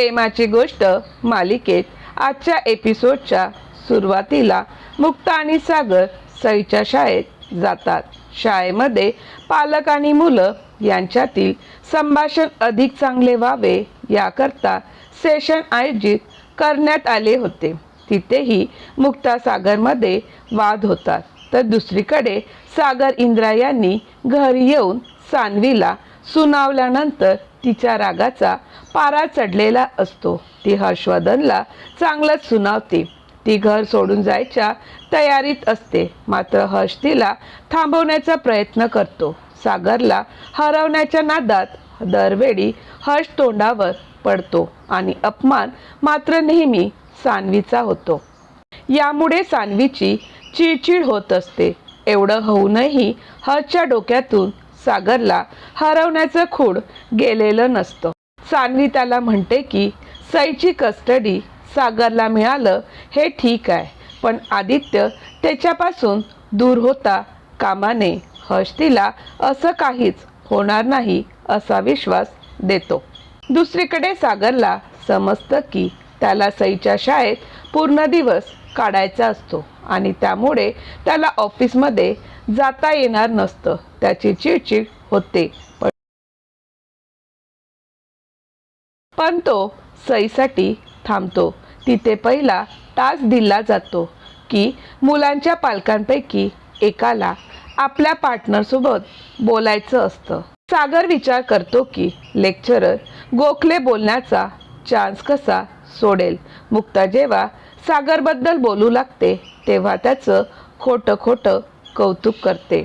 प्रेमाची गोष्ट मालिकेत आजच्या एपिसोडच्या सुरुवातीला मुक्ता आणि सागर सईच्या शाळेत जातात. शाळेमध्ये पालक आणि मुलं यांच्यातील संभाषण अधिक चांगले व्हावे याकरता सेशन आयोजित करण्यात आले होते. तिथेही मुक्ता सागरमध्ये वाद होतात. तर दुसरीकडे सागर इंद्रा यांनी घरी येऊन सानवीला सुनावल्यानंतर तिच्या रागाचा पारा चढलेला असतो. ती हर्षवर्धनला चांगलंच सुनावते. ती घर सोडून जायच्या तयारीत असते. मात्र हर्ष तिला थांबवण्याचा प्रयत्न करतो. सागरला हरवण्याच्या नादात दरवेळी हर्ष तोंडावर पडतो आणि अपमान मात्र नेहमी सान्वीचा होतो. यामुळे सान्वीची चिडचिड होत असते. एवढं होऊनही हर्षच्या डोक्यातून सागरला हरवण्याचं खूड गेलेलं नसतं. सान्वी त्याला म्हणते की सईची कस्टडी सागरला मिळालं हे ठीक आहे पण आदित्य त्याच्यापासून दूर होता कामाने. हर्ष तिला असं काहीच होणार नाही असा विश्वास देतो. दुसरीकडे सागरला समजतं की त्याला सईच्या शाळेत पूर्ण दिवस काढायचा असतो आणि त्यामुळे त्याला ऑफिसमध्ये जाता येणार नसतं. त्याची चिडचिड होते. पण तो सईसाठी थांबतो. तिथे पहिला तास दिला जातो की मुलांच्या पालकांपैकी एकाला आपल्या पार्टनरसोबत बोलायचं असतं. सागर विचार करतो की लेक्चरर गोखले बोलण्याचा चान्स कसा सोडेल. मुक्ता जेव्हा सागरबद्दल बोलू लागते तेव्हा त्याचं खोटं खोटं कौतुक करते.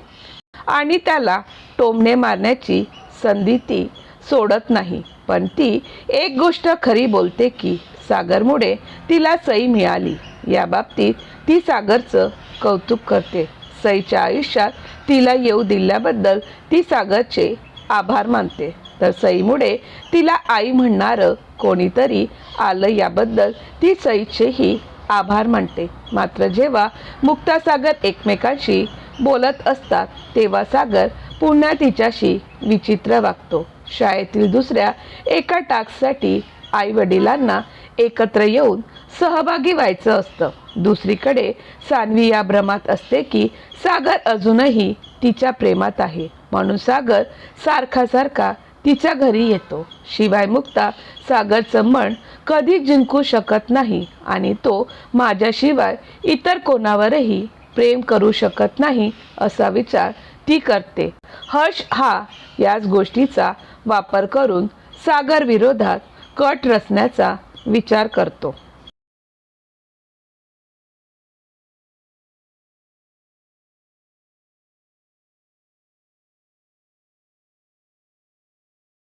आणि त्याला टोमणे मारण्याची संधी ती सोडत नाही. पण ती एक गोष्ट खरी बोलते की सागरमुळे तिला सई मिळाली. या बाबतीत ती सागरचं कौतुक करते. सईच्या आयुष्यात तिला येऊ दिल्याबद्दल ती सागरचे आभार मानते. तर सईमुळे तिला आई म्हणणारं कोणीतरी आलं याबद्दल ती सईचेही आभार मानते. मात्र जेव्हा मुक्ता सागर एकमेकांशी बोलत असतात तेव्हा सागर पुन्हा तिच्याशी विचित्र वागतो. शाळेतील दुसऱ्या एका टास्कसाठी आई वडिलांना एकत्र येऊन सहभागी व्हायचं असतं. दुसरीकडे सानवी या भ्रमात असते की सागर अजूनही तिच्या प्रेमात आहे. म्हणून सागर सारखा सारखा तिच्या घरी येतो. शिवाय मुक्ता सागरचं मन कधी जिंकू शकत नाही आणि तो माझ्याशिवाय इतर कोणावरही प्रेम करू शकत नाही असा विचार ती करते. हर्ष हा याच गोष्टीचा वापर करून सागर विरोधात कट रचण्याचा विचार करतो.